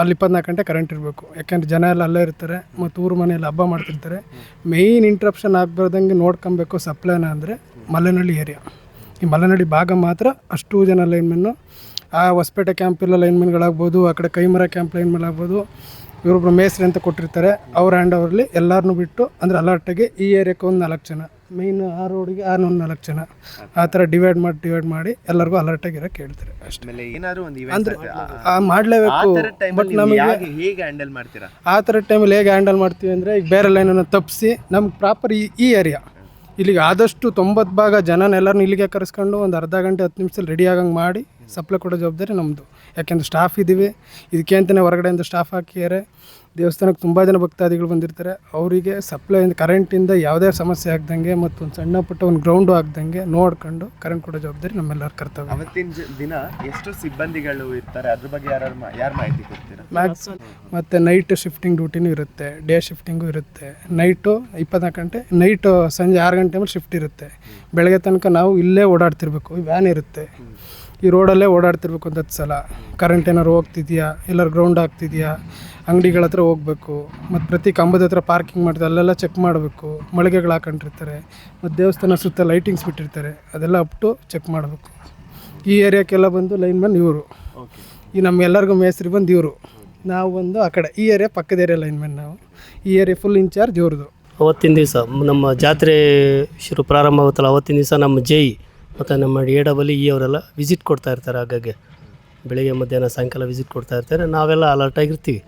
ಅಲ್ಲಿ ಇಪ್ಪತ್ನಾಲ್ಕು ಗಂಟೆ ಕರೆಂಟ್ ಇರಬೇಕು. ಯಾಕೆಂದ್ರೆ ಜನ ಎಲ್ಲ ಅಲ್ಲೇ ಇರ್ತಾರೆ, ಮತ್ತು ಊರು ಮನೆಯಲ್ಲಿ ಹಬ್ಬ ಮಾಡ್ತಿರ್ತಾರೆ. ಮೇಯ್ನ್ ಇಂಟ್ರಪ್ಷನ್ ಆಗ್ಬಾರ್ದಂಗೆ ನೋಡ್ಕೊಬೇಕು ಸಪ್ಲೈನ ಅಂದರೆ ಮಲೆನಳ್ಳಿ ಏರಿಯಾ ಈ ಮಲೆನಳ್ಳಿ ಭಾಗ ಮಾತ್ರ ಅಷ್ಟು ಜನ ಲೈನ್ಮೆನ್ನು ಆ ಹೊಸಪೇಟೆ ಕ್ಯಾಂಪಿಲ್ಲ ಲೈನ್ಮೆನ್ಗಳಾಗ್ಬೋದು ಆ ಕಡೆ ಕೈಮರ ಕ್ಯಾಂಪ್ ಲೈನ್ಮೆನ್ ಆಗ್ಬೋದು, ಇವರೊಬ್ರು ಮೇಸ್ರಿ ಅಂತ ಕೊಟ್ಟಿರ್ತಾರೆ. ಅವ್ರ ಹ್ಯಾಂಡ್ ಓವರ್ಲಿ ಎಲ್ಲರನ್ನೂ ಬಿಟ್ಟು ಅಂದರೆ ಅಲರ್ಟಾಗಿ ಈ ಏರಿಯಾಕ್ಕೆ ಒಂದು ನಾಲ್ಕು ಜನ. ಮೇಯ್ನ್ ಆ ರೋಡಿಗೆ ಆ ಒಂದು ನಾಲ್ಕು ಜನ. ಆ ಥರ ಡಿವೈಡ್ ಮಾಡಿ ಡಿವೈಡ್ ಮಾಡಿ ಎಲ್ಲರಿಗೂ ಅಲರ್ಟಾಗಿರೋಕೆ ಹೇಳ್ತಾರೆ ಅಷ್ಟೇ. ಆಮೇಲೆ ಏನಾದ್ರು ಒಂದು ಅಂದ್ರೆ ಆ ಮಾಡಲೇಬೇಕು. ಬಟ್ ನಮಗೆ ಹೇಗೆ ಹ್ಯಾಂಡಲ್ ಮಾಡ್ತೀರಾ? ಆ ಥರ ಟೈಮಲ್ಲಿ ಹೇಗೆ ಹ್ಯಾಂಡಲ್ ಮಾಡ್ತೀವಿ ಅಂದರೆ ಈಗ ಬೇರೆ ಲೈನನ್ನು ತಪ್ಪಿಸಿ ನಮ್ಗೆ ಪ್ರಾಪರ್ ಈ ಈ ಏರಿಯಾ ಇಲ್ಲಿಗೆ ಆದಷ್ಟು ತೊಂಬತ್ತು ಭಾಗ ಜನನೆಲ್ಲರನ್ನ ಇಲ್ಲಿಗೆ ಕರೆಸ್ಕೊಂಡು ಒಂದು ಅರ್ಧ ಗಂಟೆ ಹತ್ತು ನಿಮಿಷದಲ್ಲಿ ರೆಡಿ ಆಗಂಗೆ ಮಾಡಿ ಸಪ್ಲೈ ಕೊಡೋ ಜವಾಬ್ದಾರಿ ನಮ್ಮದು ಯಾಕೆಂದ್ರೆ ಸ್ಟಾಫ್ ಇದ್ದೀವಿ. ಇದಕ್ಕೆ ಅಂತಲೇ ಹೊರಗಡೆಯಿಂದ ಸ್ಟಾಫ್ ಹಾಕಿದ್ದಾರೆ. ದೇವಸ್ಥಾನಕ್ಕೆ ತುಂಬ ಜನ ಭಕ್ತಾದಿಗಳು ಬಂದಿರ್ತಾರೆ. ಅವರಿಗೆ ಸಪ್ಲೈ ಕರೆಂಟಿಂದ ಯಾವುದೇ ಸಮಸ್ಯೆ ಆಗ್ದಂಗೆ ಮತ್ತು ಒಂದು ಸಣ್ಣ ಪುಟ್ಟ ಒಂದು ಗ್ರೌಂಡು ಆಗ್ದಂಗೆ ನೋಡ್ಕೊಂಡು ಕರೆಂಟ್ ಕೊಡೋ ಜವಾಬ್ದಾರಿ ನಮ್ಮೆಲ್ಲರ ಕರ್ತವ್ಯ. ಅವತ್ತಿನ ದಿನ ಎಷ್ಟು ಸಿಬ್ಬಂದಿಗಳು ಇರ್ತಾರೆ? ಅದ್ರ ಬಗ್ಗೆ ಯಾರು ಯಾರು ಮಾಹಿತಿ ಕೊಡ್ತೀರಾ? ಮ್ಯಾಕ್ಸ್ ಮತ್ತು ನೈಟ್ ಶಿಫ್ಟಿಂಗ್ ಡ್ಯೂಟಿನೂ ಇರುತ್ತೆ ಡೇ ಶಿಫ್ಟಿಂಗು ಇರುತ್ತೆ. ನೈಟು ಇಪ್ಪತ್ನಾಲ್ಕು ಗಂಟೆ ನೈಟು ಸಂಜೆ ಆರು ಗಂಟೆ ಮೇಲೆ ಶಿಫ್ಟ್ ಇರುತ್ತೆ. ಬೆಳಗ್ಗೆ ತನಕ ನಾವು ಇಲ್ಲೇ ಓಡಾಡ್ತಿರ್ಬೇಕು. ವ್ಯಾನ್ ಇರುತ್ತೆ. ಈ ರೋಡಲ್ಲೇ ಓಡಾಡ್ತಿರ್ಬೇಕು ಅಂತ ಹತ್ತು ಸಲ. ಕರೆಂಟ್ ಏನಾದ್ರು ಹೋಗ್ತಿದ್ಯಾ? ಎಲ್ಲರೂ ಗ್ರೌಂಡ್ ಆಗ್ತಿದೆಯಾ? ಅಂಗಡಿಗಳ ಹತ್ರ ಹೋಗ್ಬೇಕು. ಮತ್ತು ಪ್ರತಿ ಕಂಬದ ಹತ್ರ ಪಾರ್ಕಿಂಗ್ ಮಾಡಿದ ಅಲ್ಲೆಲ್ಲ ಚೆಕ್ ಮಾಡಬೇಕು. ಮಳಿಗೆಗಳು ಹಾಕೊಂಡಿರ್ತಾರೆ. ಮತ್ತು ದೇವಸ್ಥಾನ ಸುತ್ತ ಲೈಟಿಂಗ್ಸ್ ಬಿಟ್ಟಿರ್ತಾರೆ. ಅದೆಲ್ಲ ಅಪ್ ಟು ಚೆಕ್ ಮಾಡಬೇಕು. ಈ ಏರಿಯಾಕ್ಕೆಲ್ಲ ಬಂದು ಲೈನ್ ಮ್ಯಾನ್ ಇವರು ಈ ನಮ್ಮೆಲ್ಲರಿಗೂ ಮೇಸ್ತ್ರಿ ಬಂದು ಇವರು. ನಾವು ಬಂದು ಆ ಕಡೆ ಈ ಏರಿಯಾ ಪಕ್ಕದ ಏರಿಯಾ ಲೈನ್ ಮ್ಯಾನ್ ನಾವು. ಈ ಏರಿಯಾ ಫುಲ್ ಇನ್ಚಾರ್ಜ್ ಇವ್ರದ್ದು ಅವತ್ತಿನ ದಿವಸ ನಮ್ಮ ಜಾತ್ರೆ ಶುರು ಪ್ರಾರಂಭ ಆಗುತ್ತಲ್ಲ ಅವತ್ತಿನ ದಿವಸ ನಮ್ಮ ಜೈ ಮತ್ತು ನಮ್ಮ ಎ ಡಬಲ್ ಇ ಅವರೆಲ್ಲ ವಿಸಿಟ್ ಕೊಡ್ತಾ ಇರ್ತಾರೆ ಆಗಾಗ್ಗೆ ಬೆಳಿಗ್ಗೆ ಮಧ್ಯಾಹ್ನ ಸಾಯಂಕಾಲ ವಿಸಿಟ್ ಕೊಡ್ತಾ ಇರ್ತಾರೆ. ನಾವೆಲ್ಲ ಅಲರ್ಟ್ ಆಗಿರ್ತೀವಿ.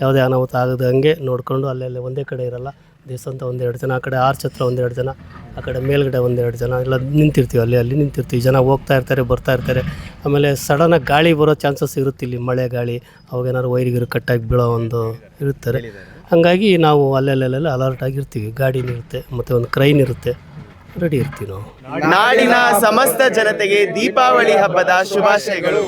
ಯಾವುದೇ ಅನಾಹುತ ಆಗದ ಹಂಗೆ ನೋಡಿಕೊಂಡು ಅಲ್ಲೆಲ್ಲ ಒಂದೇ ಕಡೆ ಇರಲ್ಲ. ದೇವಸ್ಥಾನ ಒಂದೆರಡು ಜನ ಆ ಕಡೆ ಆರ್ಚ್ ಹತ್ರ ಒಂದೆರಡು ಜನ ಆ ಕಡೆ ಮೇಲ್ಗಡೆ ಒಂದೆರಡು ಜನ ಎಲ್ಲ ನಿಂತಿರ್ತೀವಿ ಅಲ್ಲಿ ಅಲ್ಲಿ ನಿಂತಿರ್ತೀವಿ. ಜನ ಹೋಗ್ತಾ ಇರ್ತಾರೆ ಬರ್ತಾ ಇರ್ತಾರೆ. ಆಮೇಲೆ ಸಡನ್ನಾಗಿ ಗಾಳಿ ಬರೋ ಚಾನ್ಸಸ್ ಇರುತ್ತೆ ಇಲ್ಲಿ ಮಳೆ ಗಾಳಿ ಅವಾಗೇನಾದ್ರು ವೈರಿಗಿರು ಕಟ್ಟಾಗಿ ಬೀಳೋ ಒಂದು ಇರುತ್ತಾರೆ. ಹಾಗಾಗಿ ನಾವು ಅಲ್ಲೆಲ್ಲೆಲ್ಲ ಅಲರ್ಟ್ ಆಗಿರ್ತೀವಿ. ಗಾಡಿನಿರುತ್ತೆ ಮತ್ತು ಒಂದು ಕ್ರೈನ್ ಇರುತ್ತೆ. ರೆಡಿ ಇರ್ತೀವಿ ನಾಡಿನ ಸಮಸ್ತ ಜನತೆಗೆ ದೀಪಾವಳಿ ಹಬ್ಬದ ಶುಭಾಶಯಗಳು.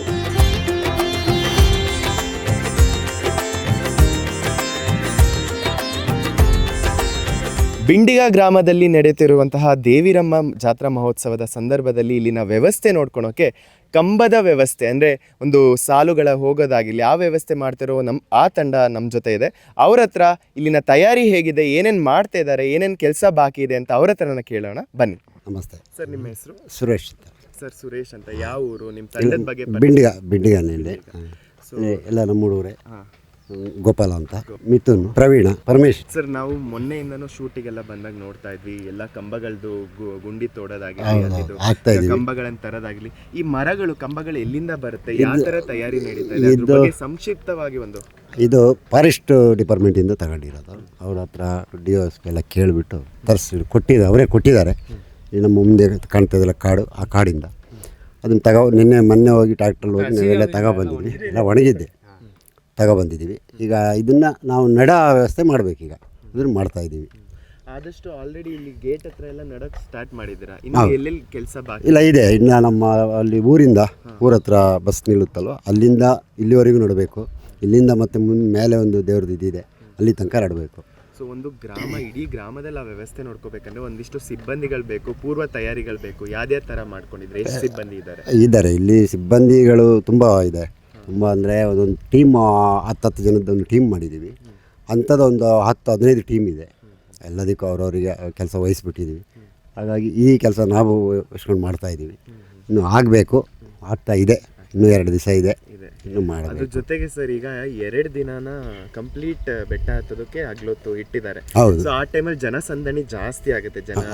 ಬಿಂಡಿಗ ಗ್ರಾಮದಲ್ಲಿ ನಡೆಯುತ್ತಿರುವಂತಹ ದೇವಿರಮ್ಮ ಜಾತ್ರಾ ಮಹೋತ್ಸವದ ಸಂದರ್ಭದಲ್ಲಿ ಇಲ್ಲಿನ ವ್ಯವಸ್ಥೆ ನೋಡ್ಕೊಳೋಕೆ ಕಂಬದ ವ್ಯವಸ್ಥೆ ಅಂದರೆ ಒಂದು ಸಾಲುಗಳ ಹೋಗೋದಾಗಿರಲಿ ಆ ವ್ಯವಸ್ಥೆ ಮಾಡ್ತಿರೋ ನಮ್ಮ ಆ ತಂಡ ನಮ್ಮ ಜೊತೆ ಇದೆ. ಅವ್ರ ಹತ್ರ ಇಲ್ಲಿನ ತಯಾರಿ ಹೇಗಿದೆ ಏನೇನು ಮಾಡ್ತಾ ಇದ್ದಾರೆ ಏನೇನು ಕೆಲಸ ಬಾಕಿ ಇದೆ ಅಂತ ಅವ್ರ ಹತ್ರನ ಕೇಳೋಣ. ಬನ್ನಿ. ನಮಸ್ತೆ. ಸರ್ ನಿಮ್ಮ ಹೆಸರು? ಸುರೇಶ್ ಅಂತ. ಸರ್ ಸುರೇಶ್ ಅಂತ. ಯಾವ ಊರು? ನಿಮ್ಮ ತಂಡದ ಬಗ್ಗೆ ಬಿಂಡಿಗ ಬಿಂಡಿಗ ಬಿಂಡಿಗನಲ್ಲಿ ಎಲ್ಲ ನಮ್ಮ ಹುಡುಗರೆ ಗೋಪಾಲ ಅಂತ ಮಿಥುನ್ ಪ್ರವೀಣ ಪರಮೇಶ್. ಸರ್ ನಾವು ಮೊನ್ನೆಯಿಂದನೂ ಶೂಟಿಗೆಲ್ಲ ಬಂದಾಗ ನೋಡ್ತಾ ಇದ್ವಿ ಎಲ್ಲ ಕಂಬಗಳದ್ದು ಗುಂಡಿ ಆಗ್ತಾ ಇದೀವಿ. ಕಂಬಗಳನ್ನ ತರೋದಾಗ್ಲಿ ಈ ಮರಗಳು ಕಂಬಗಳು ಎಲ್ಲಿಂದ ಬರುತ್ತೆ ಯಾವ ತರ ತಯಾರಿ ನಡೀತಾ ಇದೆ ಅದ್ರ ಇದು- ಬಗ್ಗೆ ಸಂಕ್ಷಿಪ್ತವಾಗಿ ಒಂದು. ಇದು ಫಾರೆಸ್ಟ್ ಡಿಪಾರ್ಟ್ಮೆಂಟಿಂದ ತಗೊಂಡಿರೋದು. ಅವ್ರ ಹತ್ರ ಡಿ ಒ ಎಸ್ ಎಲ್ಲ ಕೇಳಿಬಿಟ್ಟು ತರಿಸಿ ಕೊಟ್ಟಿದ್ದಾರೆ ಅವರೇ ಕೊಟ್ಟಿದ್ದಾರೆ. ಈ ನಮ್ಮ ಮುಂದೆ ಕಾಣ್ತಾ ಇದೆಯಲ್ಲ ಕಾಡು ಆ ಕಾಡಿಂದ. ಅದನ್ನು ತಗೋ ನಿನ್ನೆ ಮೊನ್ನೆ ಹೋಗಿ ಟ್ರ್ಯಾಕ್ಟ್ರಲ್ಲಿ ಹೋಗಿ ನಾವೆಲ್ಲ ತಗೊಬಂದಿದ್ವಿ ಎಲ್ಲ ಒಣಗಿದ್ದೆ. ತಗೊಬಂದಿದ್ದೀವಿ. ಈಗ ಇದನ್ನು ನಾವು ನಡ ವ್ಯವಸ್ಥೆ ಮಾಡಬೇಕೀಗ. ಇದನ್ನು ಮಾಡ್ತಾಯಿದ್ದೀವಿ ಆದಷ್ಟು ಆಲ್ರೆಡಿ ಇಲ್ಲಿ ಗೇಟ್ ಹತ್ರ ಎಲ್ಲ ನಡಕ್ ಸ್ಟಾರ್ಟ್ ಮಾಡಿದ್ದೀರಾ? ಇನ್ನು ಎಲ್ಲೆಲ್ಲಿ ಕೆಲಸ ಬಾಕಿ? ಇಲ್ಲ ಇದೆ. ಇನ್ನು ನಮ್ಮ ಅಲ್ಲಿ ಊರಿಂದ ಊರ ಹತ್ರ ಬಸ್ ನಿಲ್ಲುತ್ತಲ್ವ? ಅಲ್ಲಿಂದ ಇಲ್ಲಿವರೆಗೂ ನಡಬೇಕು. ಇಲ್ಲಿಂದ ಮತ್ತೆ ಮುಂದೆ ಮೇಲೆ ಒಂದು ದೇವ್ರದ್ದು ಇದಿದೆ ಅಲ್ಲಿ ತನಕ ನಡಬೇಕು. ಸೊ ಒಂದು ಗ್ರಾಮ ಇಡೀ ಗ್ರಾಮದಲ್ಲಿ ಆ ವ್ಯವಸ್ಥೆ ನೋಡ್ಕೋಬೇಕಂದ್ರೆ ಒಂದಿಷ್ಟು ಸಿಬ್ಬಂದಿಗಳು ಬೇಕು ಪೂರ್ವ ತಯಾರಿಗಳು ಬೇಕು. ಯಾವ್ದೇ ಥರ ಮಾಡ್ಕೊಂಡಿದ್ರೆ? ಎಷ್ಟು ಸಿಬ್ಬಂದಿ ಇದ್ದಾರೆ? ಇದ್ದಾರೆ. ಇಲ್ಲಿ ಸಿಬ್ಬಂದಿಗಳು ತುಂಬ ಇದೆ. ತುಂಬ ಅಂದರೆ ಒಂದೊಂದು ಟೀಮ್ ಹತ್ತು ಹತ್ತು ಜನದ ಒಂದು ಟೀಮ್ ಮಾಡಿದ್ದೀವಿ ಅಂಥದ್ದೊಂದು ಹತ್ತು ಹದಿನೈದು ಟೀಮ್ ಇದೆ. ಎಲ್ಲದಕ್ಕೂ ಅವ್ರವರಿಗೆ ಕೆಲಸ ವಹಿಸ್ಬಿಟ್ಟಿದ್ದೀವಿ. ಹಾಗಾಗಿ ಈ ಕೆಲಸ ನಾವು ಇಸ್ಕೊಂಡು ಮಾಡ್ತಾಯಿದ್ದೀವಿ ಇನ್ನು ಆಗಬೇಕು, ಆಗ್ತಾ ಇದೆ. ಇನ್ನೂ ಎರಡು ದಿವಸ ಇದೆ. ಇನ್ನು ಅದ್ರ ಮಾಡಬೇಕು ಜೊತೆಗೆ ಸರ್ ಈಗ ಎರಡು ದಿನಾನ ಕಂಪ್ಲೀಟ್ ಬೆಟ್ಟ ಹತ್ತೋದಕ್ಕೆ ಆಗ್ಲೊತ್ತು ಇಟ್ಟಿದ್ದಾರೆ. ಹೌದು. ಸೊ ಆ ಟೈಮಲ್ಲಿ ಜನಸಂದಣಿ ಜಾಸ್ತಿ ಆಗುತ್ತೆ ಜನಗಳ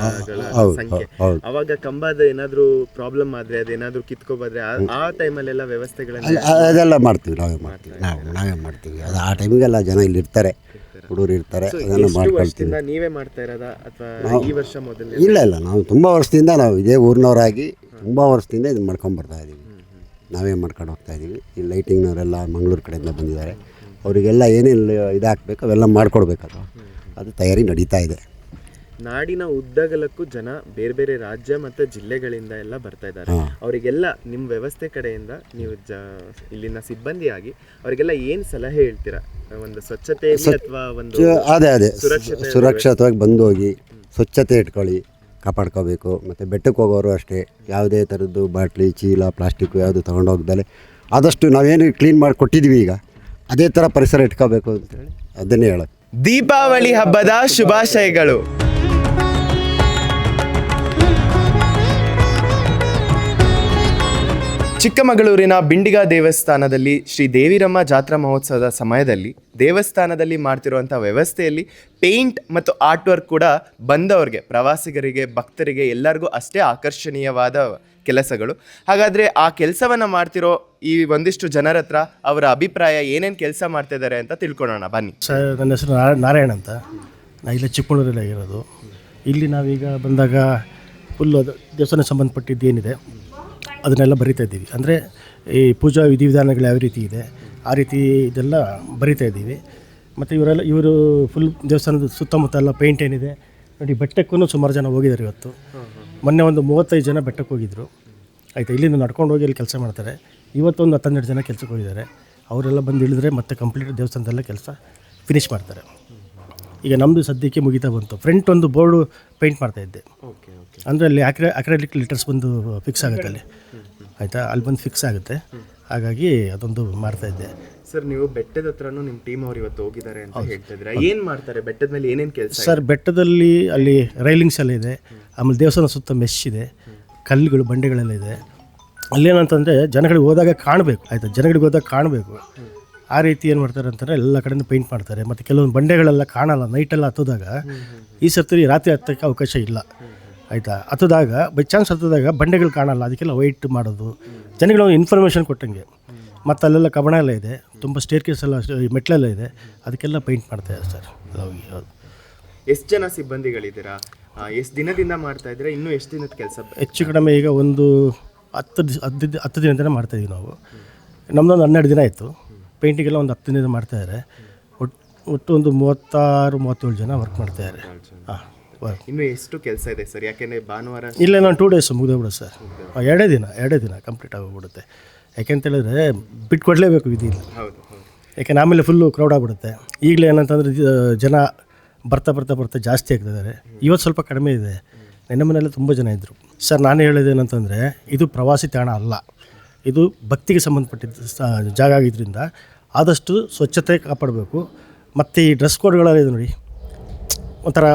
ಹೌದು, ಸಂಖ್ಯೆ. ಹೌದು. ಅವಾಗ ಕಂಬದ ಏನಾದ್ರೂ ಪ್ರಾಬ್ಲಮ್ ಆದ್ರೆ ಅದೇನಾದ್ರೂ ಕಿತ್ಕೊಬಾದ್ರೆ ಆ- ಆ ಟೈಮಲ್ಲೆಲ್ಲ ವ್ಯವಸ್ಥೆಗಳನ್ನ ಅಲ್ಲ, ಅದೆಲ್ಲ ಮಾಡ್ತೀವಿ ನಾವೇ ಮಾಡ್ತೀವಿ. ನಾವು ನಾವೇ ಮಾಡ್ತೀವಿ. ಅದು ಆ ಟೈಮಿಗೆಲ್ಲ ಜನ ಇಲ್ಲಿ ಇರ್ತಾರೆ. ಹುಡುಗರು ಇರ್ತಾರೆ So, ಅದನ್ನು ಎಷ್ಟು ಮಾಡ್ಕೊಳ್ತೀವಿ. ವರ್ಷದಿಂದ ನೀವೇ ಮಾಡ್ತಾ ಇರೋದಾ? ಅಥವಾ ಈ ವರ್ಷ ಮೊದಲು? ಇಲ್ಲ ಇಲ್ಲ ನಾವು ತುಂಬ ವರ್ಷದಿಂದ ನಾವು ಇದೇ ಊರಿನವರಾಗಿ ತುಂಬ ವರ್ಷದಿಂದ ಇದು ಮಾಡ್ಕೊಂಡು ಬರ್ತಾ ಇದ್ದೀವಿ ನಾವೇ ಮಾಡ್ಕೊಂಡು ಹೋಗ್ತಾ ಇದ್ದೀವಿ ಈ ಲೈಟಿಂಗ್ನವರೆಲ್ಲ ಮಂಗಳೂರು ಕಡೆಯಿಂದ ಬಂದಿದ್ದಾರೆ. ಅವರಿಗೆಲ್ಲ ಏನೇನು ಇದಾಕಬೇಕು ಅವೆಲ್ಲ ಮಾಡಿಕೊಡ್ಬೇಕಲ್ಲ ಅದು ತಯಾರಿ ನಡೀತಾ ಇದೆ. ನಾಡಿನ ಉದ್ದಗಲಕ್ಕೂ ಜನ ಬೇರೆ ಬೇರೆ ರಾಜ್ಯ ಮತ್ತು ಜಿಲ್ಲೆಗಳಿಂದ ಎಲ್ಲ ಬರ್ತಾ ಇದ್ದಾರೆ. ಅವರಿಗೆಲ್ಲ ನಿಮ್ಮ ವ್ಯವಸ್ಥೆ ಕಡೆಯಿಂದ ನೀವು ಜ ಇಲ್ಲಿನ ಸಿಬ್ಬಂದಿಯಾಗಿ ಅವರಿಗೆಲ್ಲ ಏನು ಸಲಹೆ ಹೇಳ್ತೀರಾ? ಒಂದು ಸ್ವಚ್ಛತೆ ಅಥವಾ ಒಂದು ಅದೇ ಅದೇ. ಸುರಕ್ಷತೆ ಸುರಕ್ಷಿತವಾಗಿ ಬಂದು ಹೋಗಿ ಸ್ವಚ್ಛತೆ ಇಟ್ಕೊಳ್ಳಿ ಕಾಪಾಡ್ಕೋಬೇಕು. ಮತ್ತು ಬೆಟ್ಟಕ್ಕೆ ಹೋಗೋರು ಅಷ್ಟೇ. ಯಾವುದೇ ಥರದ್ದು ಬಾಟ್ಲಿ, ಚೀಲ ಪ್ಲಾಸ್ಟಿಕ್ಕು ಯಾವುದು ತೊಗೊಂಡೋಗ್ದಲೆ ಆದಷ್ಟು ನಾವೇನು ಕ್ಲೀನ್ ಮಾಡಿ ಕೊಟ್ಟಿದ್ದೀವಿ ಈಗ. ಅದೇ ಥರ ಪರಿಸರ ಇಟ್ಕೋಬೇಕು ಅಂತೇಳಿ ಅದನ್ನೇ ಹೇಳೋದು. ದೀಪಾವಳಿ ಹಬ್ಬದ ಶುಭಾಶಯಗಳು. ಚಿಕ್ಕಮಗಳೂರಿನ ಬಿಂಡಿಗ ದೇವಸ್ಥಾನದಲ್ಲಿ ಶ್ರೀ ದೇವಿರಮ್ಮ ಜಾತ್ರಾ ಮಹೋತ್ಸವದ ಸಮಯದಲ್ಲಿ ದೇವಸ್ಥಾನದಲ್ಲಿ ಮಾಡ್ತಿರುವಂಥ ವ್ಯವಸ್ಥೆಯಲ್ಲಿ ಪೇಂಟ್ ಮತ್ತು ಆರ್ಟ್ ವರ್ಕ್ ಕೂಡ ಬಂದವರಿಗೆ, ಪ್ರವಾಸಿಗರಿಗೆ, ಭಕ್ತರಿಗೆ ಎಲ್ಲರಿಗೂ ಅಷ್ಟೇ ಆಕರ್ಷಣೀಯವಾದ ಕೆಲಸಗಳು. ಹಾಗಾದರೆ ಆ ಕೆಲಸವನ್ನು ಮಾಡ್ತಿರೋ ಈ ಒಂದಿಷ್ಟು ಜನರ ಹತ್ರ ಅವರ ಅಭಿಪ್ರಾಯ ಏನೇನು ಕೆಲಸ ಮಾಡ್ತಿದ್ದಾರೆ ಅಂತ ತಿಳ್ಕೊಳ್ಳೋಣ, ಬನ್ನಿ. ಸರ್, ನನ್ನ ಹೆಸರು ನಾರಾ- ನಾರಾಯಣ ಅಂತ. ನಾ ಇಲ್ಲ ಚಿಕ್ಕಮಗಳೂರಲ್ಲಿ ಆಗಿರೋದು ಇಲ್ಲಿ ನಾವೀಗ ಬಂದಾಗ ಫುಲ್ಲು ಅದು ದೇವಸ್ಥಾನಕ್ಕೆ ಸಂಬಂಧಪಟ್ಟಿದ್ದು ಏನಿದೆ? ಅದನ್ನೆಲ್ಲ ಬರಿತಾ ಇದ್ದೀವಿ. ಅಂದರೆ ಈ ಪೂಜಾ ವಿಧಿವಿಧಾನಗಳು ಯಾವ ರೀತಿ ಇದೆ, ಆ ರೀತಿ ಇದೆಲ್ಲ ಬರಿತಾ ಇದ್ದೀವಿ. ಮತ್ತು ಇವರೆಲ್ಲ, ಇವರು ಫುಲ್ ದೇವಸ್ಥಾನದ ಸುತ್ತಮುತ್ತ ಎಲ್ಲ ಪೇಂಟ್ ಏನಿದೆ, ನೋಡಿ ಬೆಟ್ಟಕ್ಕೂ ಸುಮಾರು ಜನ ಹೋಗಿದ್ದಾರೆ ಇವತ್ತು. ಮೊನ್ನೆ ಒಂದು ಮೂವತ್ತೈದು ಜನ ಬೆಟ್ಟಕ್ಕೆ ಹೋಗಿದ್ದರು ಆಯಿತಾ, ಇಲ್ಲಿಂದ ನಡ್ಕೊಂಡು ಹೋಗಿ ಅಲ್ಲಿ ಕೆಲಸ ಮಾಡ್ತಾರೆ. ಇವತ್ತೊಂದು ಹತ್ತನ್ನೆರಡು ಜನ ಕೆಲಸಕ್ಕೆ ಹೋಗಿದ್ದಾರೆ. ಅವರೆಲ್ಲ ಬಂದು ಇಳಿದ್ರೆ ಮತ್ತೆ ಕಂಪ್ಲೀಟ್ ದೇವಸ್ಥಾನದೆಲ್ಲ ಕೆಲಸ ಫಿನಿಷ್ ಮಾಡ್ತಾರೆ. ಈಗ ನಮ್ಮದು ಸದ್ಯಕ್ಕೆ ಮುಗಿತಾ ಬಂತು. ಫ್ರಂಟ್ ಒಂದು ಬೋರ್ಡು ಪೇಂಟ್ ಮಾಡ್ತಾ ಇದ್ದೆ. ಅಂದರೆ ಅಲ್ಲಿ ಅಕ್ರೆ ಅಕ್ರೆಲಿಕ್ ಲೀಟರ್ಸ್ ಬಂದು ಫಿಕ್ಸ್ ಆಗುತ್ತೆ ಅಲ್ಲಿ. ಆಯಿತಾ? ಅಲ್ಲಿ ಬಂದು ಫಿಕ್ಸ್ ಆಗುತ್ತೆ. ಹಾಗಾಗಿ ಅದೊಂದು ಮಾಡ್ತಾ ಇದ್ದೆ. ಸರ್ ನೀವು ಬೆಟ್ಟದ ಹತ್ರನೂ ನಿಮ್ಮ ಟೀಮ್ ಅವ್ರು ಇವತ್ತು ಹೋಗಿದ್ದಾರೆ ಅಂತ ಹೇಳ್ತಾ ಏನು ಏನ್ ಮಾಡ್ತಾರೆ? ಬೆಟ್ಟದ ಮೇಲೆ ಏನೇನು ಕೆಲಸ ಸರ್ ಬೆಟ್ಟದಲ್ಲಿ ಅಲ್ಲಿ ರೈಲಿಂಗ್ಸ್ ಎಲ್ಲ ಇದೆ. ಆಮೇಲೆ ದೇವಸ್ಥಾನ ಸುತ್ತ ಮೆಶ್ ಇದೆ. ಕಲ್ಲುಗಳು ಬಂಡೆಗಳೆಲ್ಲ ಇದೆ. ಅಲ್ಲೇನಂತಂದರೆ ಜನಗಳಿಗೆ ಹೋದಾಗ ಕಾಣಬೇಕು. ಆಯಿತಾ? ಜನಗಳಿಗೆ ಹೋದಾಗ ಕಾಣಬೇಕು. ಆ ರೀತಿ ಏನು ಮಾಡ್ತಾರೆ ಅಂತಂದರೆ ಎಲ್ಲ ಕಡೆಯಿಂದ ಪೇಂಟ್ ಮಾಡ್ತಾರೆ. ಮತ್ತು ಕೆಲವೊಂದು ಬಂಡೆಗಳೆಲ್ಲ ಕಾಣಲ್ಲ. ನೈಟೆಲ್ಲ ಹತ್ತೋದಾಗ ಈ ಸರ್ತಿ ರಾತ್ರಿ ಹತ್ತಕ್ಕೆ ಅವಕಾಶ ಇಲ್ಲ. ಆಯಿತಾ? ಹತ್ತದಾಗ ಬೈ ಚಾನ್ಸ್ ಹತ್ತದಾಗ ಬಂಡೆಗಳು ಕಾಣಲ್ಲ ಅದಕ್ಕೆಲ್ಲ ವೈಟ್ ಮಾಡೋದು. ಜನಗಳು ಇನ್ಫಾರ್ಮೇಷನ್ ಕೊಟ್ಟಂಗೆ. ಮತ್ತು ಅಲ್ಲೆಲ್ಲ ಕಬಣ ಎಲ್ಲ ಇದೆ. ತುಂಬ ಸ್ಟೇರ್ ಕೇಸ್ ಎಲ್ಲ ಮೆಟ್ಲೆಲ್ಲ ಇದೆ. ಅದಕ್ಕೆಲ್ಲ ಪೇಂಟ್ ಮಾಡ್ತಾ ಸರ್ ಹೌದು ಎಷ್ಟು ಜನ ಸಿಬ್ಬಂದಿಗಳಿದ್ದೀರಾ? ಎಷ್ಟು ದಿನದಿಂದ ಮಾಡ್ತಾ ಇದ್ದೀರಾ? ಇನ್ನೂ ಎಷ್ಟು ದಿನದ ಕೆಲಸ ಹೆಚ್ಚು ಕಡಿಮೆ ಈಗ ಒಂದು ಹತ್ತು ದಿವಸ ಹತ್ತು ಹತ್ತು ದಿನದಿಂದ ಮಾಡ್ತಾಯಿದ್ದೀವಿ ನಾವು. ನಮ್ಮದೊಂದು ಹನ್ನೆರಡು ದಿನ ಆಯಿತು. ಪೇಂಟಿಂಗೆಲ್ಲ ಒಂದು ಹತ್ತು ದಿನದಿಂದ ಮಾಡ್ತಾಯಿದ್ದಾರೆ ಒಟ್ಟು ಒಟ್ಟು ಒಂದು ಮೂವತ್ತಾರು ಮೂವತ್ತೇಳು ಜನ ವರ್ಕ್ ಮಾಡ್ತಾಯಿದ್ದಾರೆ ಹಾಂ. ಇನ್ನು ಎಷ್ಟು ಕೆಲಸ ಇದೆ ಸರ್ ಯಾಕೆಂದರೆ ಭಾನುವಾರ ಇಲ್ಲ ನಾನು ಟೂ ಡೇಸ್ ಮುಗಿದೋಗ್ಬಿಡುತ್ತೆ ಸರ್. ಎರಡೇ ದಿನ ಎರಡೇ ದಿನ ಕಂಪ್ಲೀಟ್ ಆಗೋಗ್ಬಿಡುತ್ತೆ. ಯಾಕೆಂತ ಹೇಳಿದ್ರೆ ಬಿಟ್ಕೊಡ್ಲೇಬೇಕು ವಿಧಿ ಇಲ್ಲ. ಹೌದು ಯಾಕೆಂದ್ರೆ ಆಮೇಲೆ ಫುಲ್ಲು ಕ್ರೌಡ್ ಆಗಿಬಿಡುತ್ತೆ. ಈಗಲೇ ಏನಂತಂದರೆ ಜನ ಬರ್ತಾ ಬರ್ತಾ ಬರ್ತಾ ಜಾಸ್ತಿ ಆಗ್ತಿದ್ದಾರೆ ಇವತ್ತು ಸ್ವಲ್ಪ ಕಡಿಮೆ ಇದೆ. ನೆನ್ನೆ ಮನೆಯಲ್ಲಿ ತುಂಬ ಜನ ಇದ್ದರು ಸರ್ ನಾನು ಹೇಳಿದೇನಂತಂದರೆ ಏನಂತಂದರೆ ಇದು ಪ್ರವಾಸಿ ತಾಣ ಅಲ್ಲ. ಇದು ಭಕ್ತಿಗೆ ಸಂಬಂಧಪಟ್ಟಿದ್ದ ಜಾಗ ಆಗಿದ್ದರಿಂದ ಆದಷ್ಟು ಸ್ವಚ್ಛತೆ ಕಾಪಾಡಬೇಕು. ಮತ್ತು ಈ ಡ್ರೆಸ್ ಕೋಡ್ಗಳೆಲ್ಲ ಇದೆ ನೋಡಿ ಒಂಥರ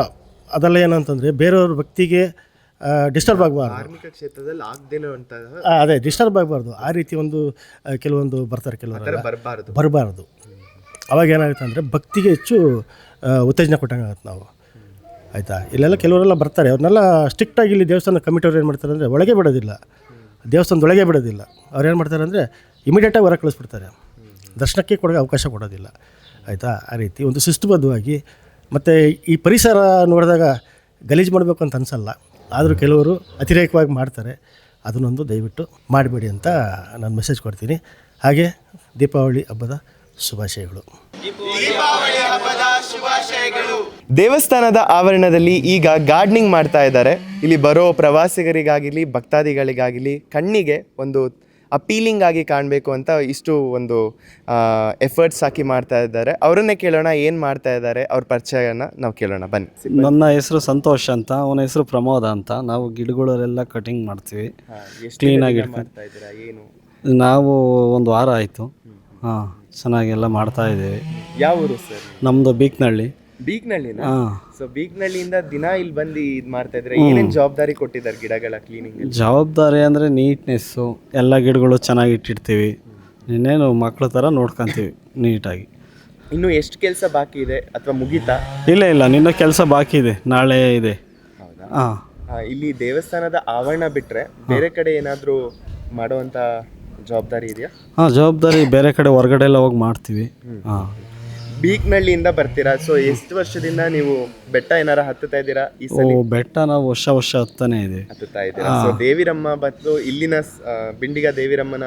ಅದೆಲ್ಲ ಏನಂತಂದರೆ ಬೇರೆಯವ್ರ ಭಕ್ತಿಗೆ ಡಿಸ್ಟರ್ಬ್ ಆಗಬಾರ್ದು. ಧಾರ್ಮಿಕ ಕ್ಷೇತ್ರದಲ್ಲಿ ಆಗದೇನೋ ಅಂತ ಅದೇ ಡಿಸ್ಟರ್ಬ್ ಆಗಬಾರ್ದು. ಆ ರೀತಿ ಒಂದು ಕೆಲವೊಂದು ಬರ್ತಾರೆ ಕೆಲವರು ಬರಬಾರ್ದು. ಬರಬಾರ್ದು. ಅವಾಗ ಏನಾಗುತ್ತೆ ಅಂದರೆ ಭಕ್ತಿಗೆ ಹೆಚ್ಚು ಉತ್ತೇಜನ ಕೊಟ್ಟಂಗೆ ಆಗುತ್ತೆ ನಾವು. ಆಯಿತಾ? ಇಲ್ಲೆಲ್ಲ ಕೆಲವರೆಲ್ಲ ಬರ್ತಾರೆ. ಅವ್ರನ್ನೆಲ್ಲ ಸ್ಟ್ರಿಕ್ಟಾಗಿ ಇಲ್ಲಿ ದೇವಸ್ಥಾನ ಕಮಿಟಿಯವ್ರು ಏನು ಮಾಡ್ತಾರೆ ಅಂದರೆ ಒಳಗೆ ಬಿಡೋದಿಲ್ಲ. ದೇವಸ್ಥಾನದೊಳಗೆ ಬಿಡೋದಿಲ್ಲ. ಅವ್ರು ಏನು ಮಾಡ್ತಾರೆ ಅಂದರೆ ಇಮಿಡಿಯೇಟಾಗಿ ಹೊರಗೆ ಕಳಿಸ್ಬಿಡ್ತಾರೆ. ದರ್ಶನಕ್ಕೆ ಕೊಡೋಕೆ ಅವಕಾಶ ಕೊಡೋದಿಲ್ಲ. ಆಯಿತಾ? ಆ ರೀತಿ ಒಂದು ಶಿಸ್ತುಬದ್ಧವಾಗಿ ಮತ್ತು ಈ ಪರಿಸರ ನೋಡಿದಾಗ ಗಲೀಜು ಮಾಡಬೇಕು ಅಂತ ಅನಿಸಲ್ಲ. ಆದರೂ ಕೆಲವರು ಅತಿರೇಕವಾಗಿ ಮಾಡ್ತಾರೆ. ಅದನ್ನೊಂದು ದಯವಿಟ್ಟು ಮಾಡಬೇಡಿ ಅಂತ ನಾನು ಮೆಸೇಜ್ ಕೊಡ್ತೀನಿ. ಹಾಗೆ ದೀಪಾವಳಿ ಹಬ್ಬದ ಶುಭಾಶಯಗಳು. ದೇವಸ್ಥಾನದ ಆವರಣದಲ್ಲಿ ಈಗ ಗಾರ್ಡ್ನಿಂಗ್ ಮಾಡ್ತಾ ಇದ್ದಾರೆ. ಇಲ್ಲಿ ಬರೋ ಪ್ರವಾಸಿಗರಿಗಾಗಿಲಿ ಭಕ್ತಾದಿಗಳಿಗಾಗಿಲಿ ಕಣ್ಣಿಗೆ ಒಂದು ಅಪೀಲಿಂಗ್ ಆಗಿ ಕಾಣಬೇಕು ಅಂತ ಇಷ್ಟು ಒಂದು ಎಫರ್ಟ್ಸ್ ಹಾಕಿ ಮಾಡ್ತಾ ಇದ್ದಾರೆ. ಅವರನ್ನೇ ಕೇಳೋಣ ಏನು ಮಾಡ್ತಾ ಇದ್ದಾರೆ ಅವ್ರ ಪರಿಚಯನ ನಾವು ಕೇಳೋಣ. ಬನ್ನಿ. ನನ್ನ ಹೆಸರು ಸಂತೋಷ್ ಅಂತ ಅವನ ಹೆಸರು ಪ್ರಮೋದ ಅಂತ. ನಾವು ಗಿಡಗಳೆಲ್ಲ ಕಟಿಂಗ್ ಮಾಡ್ತೀವಿ. ಕ್ಲೀನಾಗಿ ಏನು? ನಾವು ಒಂದು ವಾರ ಆಯಿತು. ಹಾಂ ಚೆನ್ನಾಗೆಲ್ಲ ಮಾಡ್ತಾ ಇದ್ದೀವಿ. ಯಾವ ಊರು ಸರ್? ನಮ್ಮದು ಬೀಕ್ನಳ್ಳಿ. ಬೀಗ್ನಳ್ಳಿನ? ಸೊ ಬೀಗ್ನಳ್ಳಿಯಿಂದ ದಿನ ಇಲ್ಲಿ ಬಂದು ಇದು ಮಾಡ್ತಾ ಇದ್ರೆ ಏನೇನು ಜವಾಬ್ದಾರಿ ಕೊಟ್ಟಿದ್ದಾರೆ ಗಿಡಗಳ ಕ್ಲೀನಿಂಗ್ ಜವಾಬ್ದಾರಿ ಅಂದರೆ ನೀಟ್ನೆಸ್ಸು ಎಲ್ಲ ಗಿಡಗಳು ಚೆನ್ನಾಗಿ ಇಟ್ಟಿರ್ತೀವಿ ಇನ್ನೇನು ಮಕ್ಕಳ ಥರ ನೋಡ್ಕೊತೀವಿ ನೀಟಾಗಿ. ಇನ್ನು ಎಷ್ಟು ಕೆಲಸ ಬಾಕಿ ಇದೆ ಅಥವಾ ಮುಗೀತಾ? ಇಲ್ಲ ಇಲ್ಲ ನಿನ್ನ ಕೆಲಸ ಬಾಕಿ ಇದೆ ನಾಳೆ ಇದೆ. ಹಾಂ. ಇಲ್ಲಿ ದೇವಸ್ಥಾನದ ಆವರಣ ಬಿಟ್ರೆ ಬೇರೆ ಕಡೆ ಏನಾದರೂ ಮಾಡುವಂತ ಜವಾಬ್ದಾರಿ ಇದೆಯಾ? ಹಾಂ ಜವಾಬ್ದಾರಿ ಬೇರೆ ಕಡೆ ಹೊರಗಡೆ ಎಲ್ಲ ಹೋಗಿ ಮಾಡ್ತೀವಿ. ಹಾಂ. ಬೀಕ್ನಳ್ಳಿಯಿಂದ ಬರ್ತೀರಾ? ಸೊ ಎಷ್ಟು ವರ್ಷದಿಂದ ನೀವು ಬೆಟ್ಟ ಏನಾರ ಹತ್ತುತ್ತಾ ಇದ್ದೀರಾ ಈ ಓ ಸಲ? ಬೆಟ್ಟ ನಾವು ವರ್ಷ ವರ್ಷ ಹತ್ತಾನೆ ಇದೆ. ಹತ್ತುತ್ತಾ ಇದ್ದೀರಾ? ಸೊ ದೇವಿರಮ್ಮ ಬಂದು ಇಲ್ಲಿನ ಬಿಂಡಿಗಾ ಆ, ಬಿಂಡಿಗ ದೇವಿರಮ್ಮನ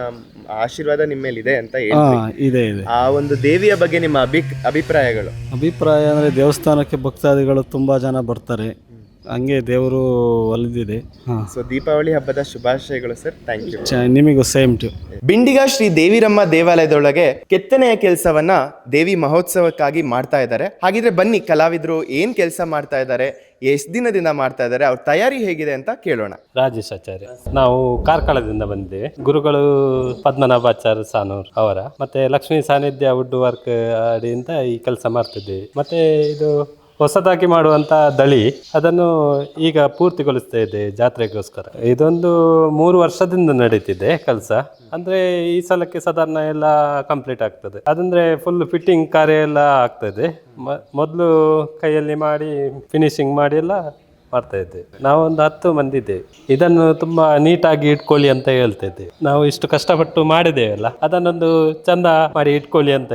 ಆಶೀರ್ವಾದ ನಿಮ್ಮ ಮೇಲೆ ಇದೆ ಅಂತ ಹೇಳಿ ಹಾಂ ಇದೆ ಇದೆ. ಆ ಒಂದು ದೇವಿಯ ಬಗ್ಗೆ ನಿಮ್ಮ ಅಭಿ ಅಭಿಪ್ರಾಯಗಳು? ಅಭಿಪ್ರಾಯ ಅಂದ್ರೆ ದೇವಸ್ಥಾನಕ್ಕೆ ಭಕ್ತಾದಿಗಳು ತುಂಬಾ ಜನ ಬರ್ತಾರೆ. ಹಂಗೆ ದೇವರು ಒಲಿದಿದೆ. ಹಾಂ. ಸೊ ದೀಪಾವಳಿ ಹಬ್ಬದ ಶುಭಾಶಯಗಳು ಸರ್. ಥ್ಯಾಂಕ್ ಯು ಚ ನಿಮಗೂ ಸೇಮ್ ಟು ಬಿಂಡಿಗ ಶ್ರೀ ದೇವಿರಮ್ಮ ದೇವಾಲಯದೊಳಗೆ ಕೆತ್ತನೆಯ ಕೆಲಸವನ್ನ ದೇವಿ ಮಹೋತ್ಸವಕ್ಕಾಗಿ ಮಾಡ್ತಾ ಇದ್ದಾರೆ. ಹಾಗಿದ್ರೆ ಬನ್ನಿ ಕಲಾವಿದರು ಏನ್ ಕೆಲಸ ಮಾಡ್ತಾ ಇದ್ದಾರೆ ಎಷ್ಟು ದಿನದಿಂದ ಮಾಡ್ತಾ ಇದ್ದಾರೆ ಅವ್ರ ತಯಾರಿ ಹೇಗಿದೆ ಅಂತ ಕೇಳೋಣ. ರಾಜೇಶ್ ಆಚಾರ್ಯ ನಾವು ಕಾರ್ಕಳದಿಂದ ಬಂದಿದ್ದೇವೆ. ಗುರುಗಳು ಪದ್ಮನಾಭಾಚಾರ್ಯ ಸಾನೂರ್ ಅವರ ಮತ್ತೆ ಲಕ್ಷ್ಮೀ ಸಾನ್ನಿಧ್ಯ ವುಡ್ ವರ್ಕ್ ಅಡಿಯಿಂದ ಈ ಕೆಲಸ ಮಾಡ್ತಿದ್ದೇವೆ. ಮತ್ತೆ ಇದು ಹೊಸದಾಗಿ ಮಾಡುವಂತ ದಳಿ, ಅದನ್ನು ಈಗ ಪೂರ್ತಿಗೊಳಿಸ್ತಾ ಇದೆ ಜಾತ್ರೆಗೋಸ್ಕರ. ಇದೊಂದು ಮೂರು ವರ್ಷದಿಂದ ನಡೀತಿದೆ ಕೆಲಸ. ಅಂದ್ರೆ ಈ ಸಲಕ್ಕೆ ಸಾಧಾರಣ ಎಲ್ಲ ಕಂಪ್ಲೀಟ್ ಆಗ್ತದೆ. ಅದಂದ್ರೆ ಫುಲ್ ಫಿಟ್ಟಿಂಗ್ ಕಾರ್ಯ ಎಲ್ಲ ಆಗ್ತದೆ ಮೊದಲು ಕೈಯಲ್ಲಿ ಮಾಡಿ ಫಿನಿಶಿಂಗ್ ಮಾಡಿ ಎಲ್ಲ ಮಾಡ್ತಾ ಇದ್ದೇವೆ ನಾವೊಂದು ಹತ್ತು ಮಂದಿ ಇದ್ದೇವೆ. ಇದನ್ನು ತುಂಬಾ ನೀಟಾಗಿ ಇಟ್ಕೊಳ್ಳಿ ಅಂತ ಹೇಳ್ತಾ ಇದ್ದೇವೆ ನಾವು ಇಷ್ಟು ಕಷ್ಟಪಟ್ಟು ಮಾಡಿದ್ದೇವಲ್ಲ, ಅದನ್ನೊಂದು ಚಂದ ಮಾಡಿ ಇಟ್ಕೊಳ್ಳಿ ಅಂತ